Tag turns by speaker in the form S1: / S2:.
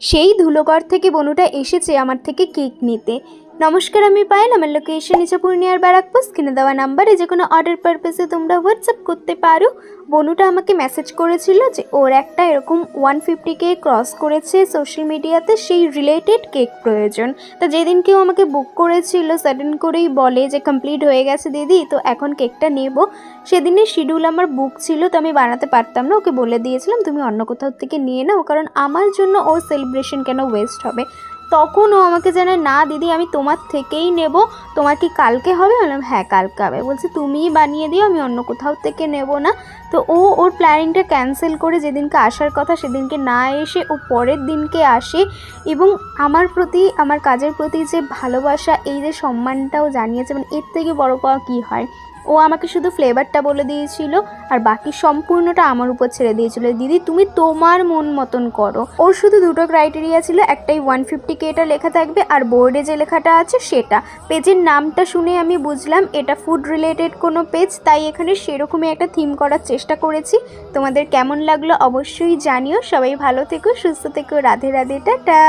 S1: সেই ধুলোগড় থেকে বনুটা এসেছে আমার থেকে কেক নিতে। নমস্কার, আমি পায়েল। আমার লোকেশন নিচে পূর্ণিয়ার ব্যারাকপুর। কিনে দেওয়া নাম্বারে যে কোনো অর্ডার পারপাসে তোমরা হোয়াটসঅ্যাপ করতে পারো। বনুটা আমাকে মেসেজ করেছিল যে ওর একটা এরকম ওয়ান ফিফটি কে ক্রস করেছে সোশ্যাল মিডিয়াতে সেই রিলেটেড কেক প্রয়োজন। তা যেদিন কেউ আমাকে বুক করেছিল সাডেন করেই বলে যে কমপ্লিট হয়ে গেছে দিদি, তো এখন কেকটা নেব। সেদিনের শিডিউল আমার বুক ছিল, তো আমি বানাতে পারতাম না। ওকে বলে দিয়েছিলাম, তুমি অন্য কোথাও থেকে নিয়ে নাও, কারণ আমার জন্য ও সেলিব্রেশন কেন ওয়েস্ট হবে? তখন ও আমাকে জানায়, না, দিদি, আমি তোমার থেকেই নেব। তোমার কি কালকে হবে? বললাম হ্যাঁ কালকে হবে। বলছে, তুমিই বানিয়ে দিও, আমি অন্য কোথাও থেকে নেব না। তো ও ওর প্ল্যানিংটা ক্যান্সেল করে যেদিনকে আসার কথা সেদিনকে না এসে ও পরের দিনকে আসে এবং আমার প্রতি, আমার কাজের প্রতি যে ভালোবাসা, এই যে সম্মানটাও জানিয়েছে মানে এর থেকে বড় পাওয়া কী হয়? ও আমাকে শুধু ফ্লেভারটা বলে দিয়েছিল আর বাকি সম্পূর্ণটা আমার উপর ছেড়ে দিয়েছিল। দিদি, তুমি তোমার মন মতন করো। ওর শুধু দুটো ক্রাইটেরিয়া ছিল, একটাই ওয়ান ফিফটি কেটা লেখা থাকবে আর বোর্ডে যে লেখাটা আছে সেটা। পেজের নামটা শুনে আমি বুঝলাম, এটা ফুড রিলেটেড কোনো পেজ তাই এখানে সেরকমই একটা থিম করার চেষ্টা করেছি। তোমাদের কেমন লাগল অবশ্যই জানিও। সবাই ভালো থেকো, সুস্থ থেকো, রাধে রাধে, টাটা।